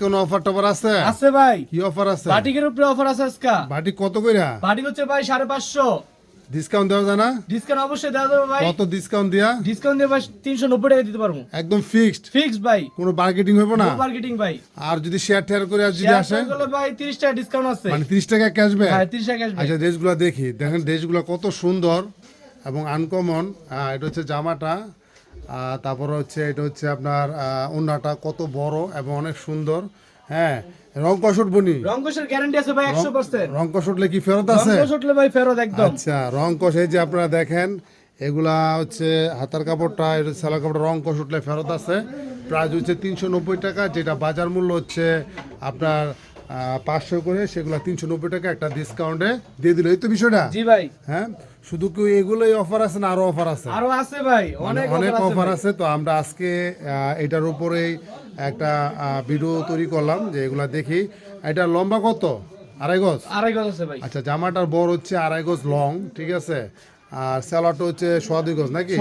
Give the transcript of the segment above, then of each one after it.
কোন অফার টফার আছে? আছে ভাই। কি অফার আছে? বাটিকের উপরে অফার আছে আজকা। বাটি কত কইরা? বাটিক হচ্ছে ভাই সাড়ে পাঁচশো। ডিসকাউন্ট দেওয়া যায় না? ডিসকাউন্ট অবশ্যই দেওয়া যাবে ভাই। কত ডিসকাউন্ট দিয়া? ডিসকাউন্ট দিয়ে ভাই তিনশো নব্বই টাকা দিতে পারব। একদম ফিক্সড ফিক্স ভাই। কোনো মার্কেটিং হইব না? মার্কেটিং ভাই। আর যদি শেয়ার টেয়ার করে আর যদি আসে? ভাই তিরিশ টাকা ডিসকাউন্ট আছে। মানে ত্রিশ টাকা ক্যাশব্যাক হ্যাঁ তিরিশ টাকা আসবে আচ্ছা ড্রেসগুলো দেখি। দেখেন ড্রেসগুলো কত সুন্দর এবং আনকমন এটা হচ্ছে জামাটা। তারপরে হচ্ছে এটা হচ্ছে আপনার আহ, ওড়নাটা কত বড় এবং অনেক সুন্দর। হ্যাঁ রং কষট বনি? রঙ্গসের গ্যারান্টি আছে ভাই একশো পার্সেন্ট রং কষটলে কি ফেরত আছে? উঠলে ভাই ফেরত একদম। আচ্ছা রং কষ এই যে আপনারা দেখেন এগুলা হচ্ছে হাতার কাপড়টা এটা সেলা কাপড় রং কষ উঠলে ফেরত আছে। প্রাইস হচ্ছে তিনশো নব্বই টাকা যেটা বাজার মূল্য হচ্ছে আপনার পাঁচশো করে সেগুলো তিনশো নব্বই টাকা একটা ডিসকাউন্টে দিয়ে দিল। এই তো বিষয়টা? জি ভাই। হ্যাঁ? শুধু কি এগুলোই অফার আছে না আরও অফার আছে? আরও আছে ভাই মানে অনেক অনেক অফার আছে তো আমরা আজকে এটার উপরেই একটা ভিডিও তৈরি করলাম যে এগুলা দেখি। এটা লম্বা কত? আড়াই গজ? আড়াই গজ আছে ভাই। আচ্ছা জামাটার বড় হচ্ছে আড়াই গজ লং ঠিক আছে? আর স্যালাডটা হচ্ছে সোয়া দুই গজ নাকি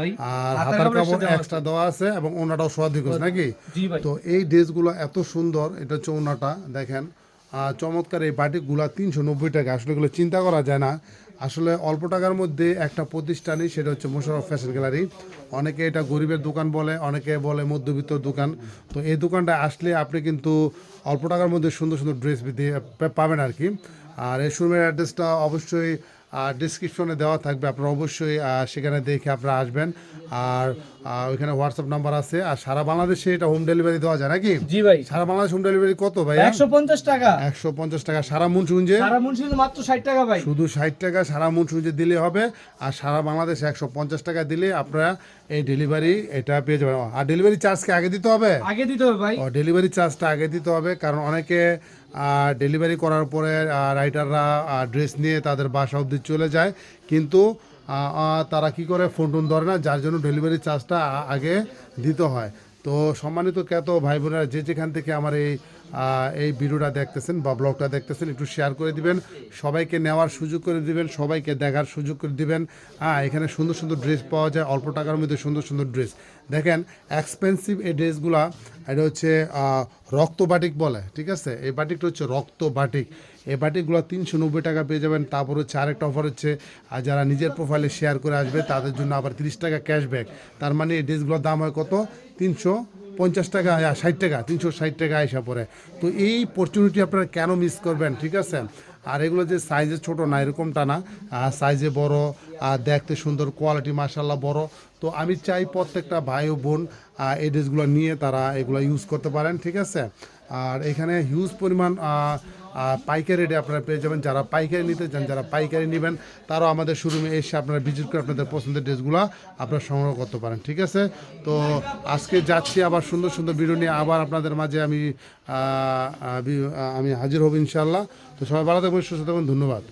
ভাই। আর হাতার কাপড় এক্সট্রা দেওয়া আছে এবং ওনাটাও সোয়া দুই গজ নাকি? জি ভাই। তো এই ড্রেসগুলো এত সুন্দর এটা হচ্ছে ওনাটা দেখেন। আর চমৎকার এই বাটিকগুলা তিনশো নব্বই টাকা আসলে এগুলো চিন্তা করা যায় না। আসলে অল্প টাকার মধ্যে একটা প্রতিষ্ঠানই সেটা হচ্ছে মোশারফ ফ্যাশন গ্যালারি। অনেকে এটা গরিবের দোকান বলে অনেকে বলে মধ্যবিত্ত দোকান। তো এই দোকানটা আসলে আপনি কিন্তু অল্প টাকার মধ্যে সুন্দর সুন্দর ড্রেস পাবেন আর কি। আর এই শোরুমের অ্যাড্রেসটা অবশ্যই ডিসক্রিপশনে দেওয়া থাকবে আপনারা অবশ্যই সেখানে দেখে আপনারা আসবেন। আর ওইখানে হোয়াটসঅ্যাপ নাম্বার আছে। আর সারা বাংলাদেশে এটা হোম ডেলিভারি দেওয়া যায় নাকি? জি ভাই। সারা বাংলাদেশ হোম ডেলিভারি কত ভাই একশো পঞ্চাশ টাকা। একশো পঞ্চাশ টাকা। সারা মুন্সুঞ্জে সারা মাত্র ষাট টাকা ভাই। শুধু ষাট টাকা সারা মুন্সুঞ্জে দিলে হবে। আর সারা বাংলাদেশে একশো পঞ্চাশ টাকা দিলে আপনারা এই ডেলিভারি এটা পেয়ে যাবেন। আর ডেলিভারি চার্জকে আগে দিতে হবে? আগে দিতে হবে ভাই। ও ডেলিভারি চার্জটা আগে দিতে হবে। কারণ অনেকে ডেলিভারি করার পরে রাইটাররা ড্রেস নিয়ে তাদের বাসা অবধি চলে যায়। কিন্তু তারা কি করে? ফোন টোন ধরে না, যার জন্য ডেলিভারি চার্জটা আগে দিতে হয়। তো সম্মানিত কেত ভাই বোনেরা যে যেখান থেকে আমার এই এই ভিডিওটা দেখতেছেন বা ব্লগটা দেখতেছেন, একটু শেয়ার করে দিবেন। সবাইকে নেওয়ার সুযোগ করে দিবেন, সবাইকে দেখার সুযোগ করে দিবেন। হ্যাঁ এখানে সুন্দর সুন্দর ড্রেস পাওয়া যায়, অল্প টাকার মধ্যে সুন্দর সুন্দর ড্রেস দেখেন এক্সপেন্সিভ এই ড্রেসগুলা এটা হচ্ছে রক্ত বাটিক বলে, ঠিক আছে? এই বাটিকটা হচ্ছে রক্ত বাটিক এই বাটিকগুলো তিনশো নব্বই টাকা পেয়ে যাবেন। তারপর হচ্ছে আরেকটা অফার হচ্ছে, আর যারা নিজের প্রোফাইলে শেয়ার করে আসবে, তাদের জন্য আবার তিরিশ টাকা ক্যাশব্যাক তার মানে এই ড্রেসগুলোর দাম হয় কত? তিনশো পঞ্চাশ টাকা ষাট টাকা, তিনশো ষাট টাকা এসে পরে তো এই অপরচুনিটি আপনারা কেন মিস করবেন, ঠিক আছে? আর এগুলো যে সাইজে ছোট না, এরকমটা না। সাইজে বড়, আর দেখতে সুন্দর কোয়ালিটি মার্শাল্লাহ বড়। তো আমি চাই প্রত্যেকটা ভাই ও বোন এই ড্রেসগুলো নিয়ে তারা এগুলো ইউজ করতে পারেন, ঠিক আছে? আর এখানে হিউজ পরিমাণ আহ, পাইকারি রেটে আপনারা পেয়ে যাবেন। যারা পাইকারি নিতে চান যারা পাইকারি নেবেন তারাও আমাদের শোরুমে এসে আপনারা ভিজিট করে আপনাদের পছন্দের ড্রেসগুলো আপনারা সংগ্রহ করতে পারেন ঠিক আছে? তো আজকে যাচ্ছি আবার সুন্দর সুন্দর ভিডিও নিয়ে। আবার আপনাদের মাঝে আমি আমি হাজির হব ইনশাল্লাহ তো সবাই ভালো থাকবেন সুস্থ থাকবেন ধন্যবাদ।